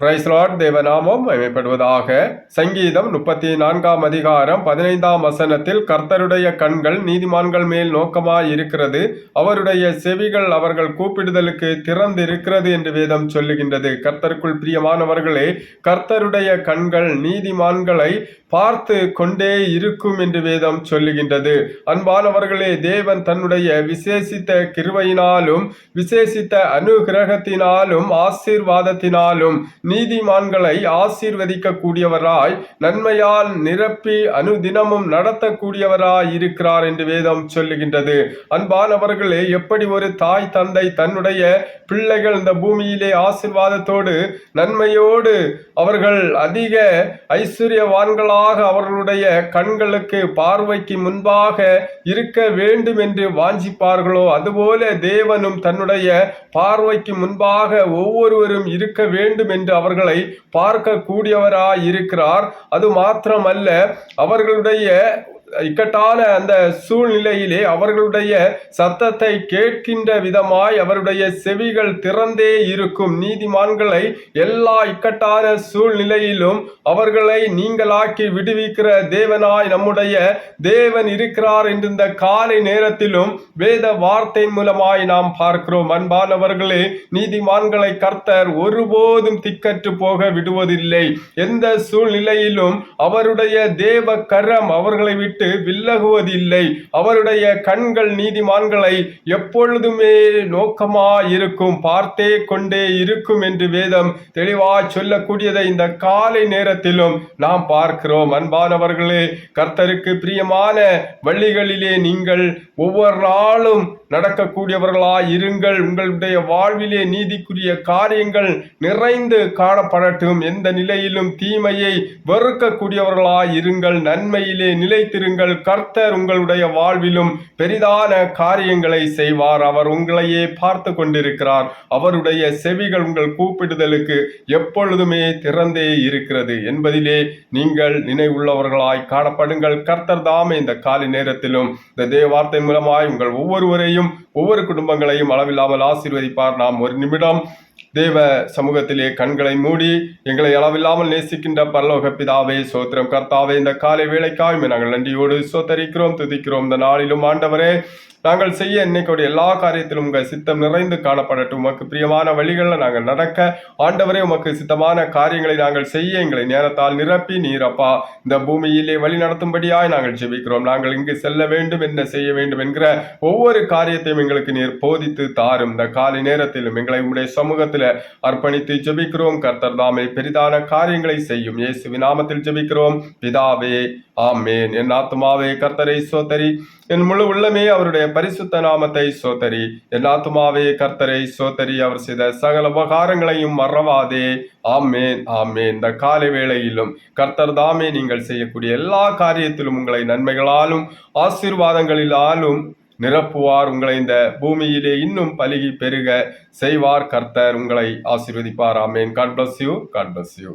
பிரைஸ்லாட் தேவநாமம் அமைப்படுவதாக சங்கீதம் முப்பத்தி நான்காம் அதிகாரம் பதினைந்தாம் வசனத்தில் கர்த்தருடைய கண்கள் நீதிமான்கள் மேல் நோக்கமாய் இருக்கிறது அவருடைய செவிகள் அவர்கள் கூப்பிடுதலுக்கு திறந்து இருக்கிறது என்று வேதம் சொல்லுகின்றது. கர்த்தருக்குள் பிரியமானவர்களே கர்த்தருடைய கண்கள் நீதிமான்களை பார்த்து கொண்டே இருக்கும் என்று வேதம் சொல்லுகின்றது. அன்பானவர்களே தேவன் தன்னுடைய விசேஷித்த கிருவையினாலும் விசேஷித்த அனுகிரகத்தினாலும் ஆசீர்வாதத்தினாலும் நீதிமான்களை ஆசீர்வதிக்க கூடியவராய் நன்மையால் நிரப்பி அனுதினமும் நடத்தக்கூடியவராய் இருக்கிறார் என்று வேதம் சொல்லுகின்றது. அன்பானவர்களே எப்படி ஒரு தாய் தந்தை தன்னுடைய பிள்ளைகள் இந்த பூமியிலே ஆசிர்வாதத்தோடு நன்மையோடு அவர்கள் அதிக ஐஸ்வர்யவான்களாக அவர்களுடைய கண்களுக்கு பார்வைக்கு முன்பாக இருக்க வேண்டும் என்று வாஞ்சிப்பார்களோ அதுபோல தேவனும் தன்னுடைய பார்வைக்கு முன்பாக ஒவ்வொருவரும் இருக்க வேண்டும் என்று அவர்களை பார்க்க இருக்கிறார் அது மாத்திரமல்ல அவர்களுடைய இக்கட்டான அந்த சூழ்நிலையிலே அவர்களுடைய சத்தத்தை கேட்கின்ற விதமாய் அவருடைய செவிகள் திறந்தே இருக்கும். நீதிமான்களை எல்லா இக்கட்டான சூழ்நிலையிலும் அவர்களை நீங்களாக்கி விடுவிக்கிற தேவனாய் நம்முடைய தேவன் இருக்கிறார் என்று இந்த காலை நேரத்திலும் வேத வார்த்தை மூலமாய் நாம் பார்க்கிறோம். அன்பானவர்களே நீதிமான்களை கர்த்தர் ஒருபோதும் திக்கற்று போக விடுவதில்லை. எந்த சூழ்நிலையிலும் அவருடைய தேவ கரம் அவர்களை விட்டு வில்லகுவதில்லை. அவருடைய கண்கள் நீதிமான்களை எப்பொழுதுமே நோக்கமா இருக்கும் பார்த்தே கொண்டே இருக்கும் என்று வேதம் தெளிவா சொல்லக்கூடியதை இந்த காலை நேரத்திலும் நாம் பார்க்கிறோம். அன்பானவர்களே கர்த்தருக்கு பிரியமான வள்ளிகளிலே நீங்கள் ஒவ்வொரு நாளும் நடக்கக்கூடியவர்களாய் இருங்கள் உங்களுடைய வாழ்விலே நீதிக்குரிய காரியங்கள் நிறைந்து காணப்படட்டும். எந்த நிலையிலும் தீமையை வெறுக்கக்கூடியவர்களாய் இருங்கள் நன்மையிலே நிலைத்திருங்கள். கர்த்தர் உங்களுடைய வாழ்விலும் பெரிதான காரியங்களை செய்வார். அவர் உங்களையே பார்த்து கொண்டிருக்கிறார். அவருடைய செவிகள் உங்கள் கூப்பிடுதலுக்கு எப்பொழுதுமே திறந்தே இருக்கிறது. என்பதிலே நீங்கள் நினைவுள்ளவர்களாய் காணப்படுங்கள். கர்த்தர் தாமே இந்த காலை நேரத்திலும். இந்த தேவார்த்தை மூலமாய் உங்கள் ஒவ்வொருவரையும் людям ஒவ்வொரு குடும்பங்களையும் அளவில்லாமல் ஆசீர்வதிப்பார். நாம் ஒரு நிமிடம் தேவ சமூகத்திலே கண்களை மூடி எங்களை அளவில்லாமல் நேசிக்கின்ற பரலோக பிதாவே சோத்திரம் கர்த்தாவே இந்த காலை வேலைக்காக நாங்கள் நன்றியோடு சோத்தரிக்கிறோம் துதிக்கிறோம். இந்த நாளிலும் ஆண்டவரே நாங்கள் செய்ய இன்னைக்கோட எல்லா காரியத்திலும் உங்கள் சித்தம் நிறைந்து காணப்படட்டும். உமக்கு பிரியமான வழிகளில் நாங்கள் நடக்க ஆண்டவரே உமக்கு சித்தமான காரியங்களை நாங்கள் செய்ய எங்களை நேரத்தால் நிரப்பி நீரப்பா. இந்த பூமியிலே வழி நடத்தும்படியாய் நாங்கள் ஜெபிக்கிறோம். நாங்கள் இங்கு செல்ல வேண்டும் என்ன செய்ய வேண்டும் என்கிற ஒவ்வொரு காரியத்தையும் எங்களுக்கு நீர் போதித்து தாரும். இந்த காலை நேரத்திலும் எங்களை உடைய சமூகத்தில் அர்ப்பணித்து ஜெபிக்கிறோம். கர்த்தர் தாமே பெரிதான காரியங்களை செய்யும். இயேசு நாமத்தில் ஜெபிக்கிறோம். பிதாவே ஆமேன். என் ஆத்துமாவே கர்த்தரை சோதரி. என் முழு உள்ளமே அவருடைய பரிசுத்த நாமத்தை சோதரி. என் ஆத்துமாவே கர்த்தரை சோதரி. அவர் செய்த சகல உபகாரங்களையும் மறவாதே. ஆமேன் ஆமேன். இந்த காலை வேளையிலும் கர்த்தர் தாமே நீங்கள் செய்யக்கூடிய எல்லா காரியத்திலும் உங்களை நன்மைகளாலும் ஆசீர்வாதங்களிலாலும் நிரப்புவார் உங்களை இந்த பூமியிலே இன்னும் பலுகி பெருக செய்வார் கர்த்தர் உங்களை ஆசீர்வதிப்பார். ஆமேன். God bless you God bless you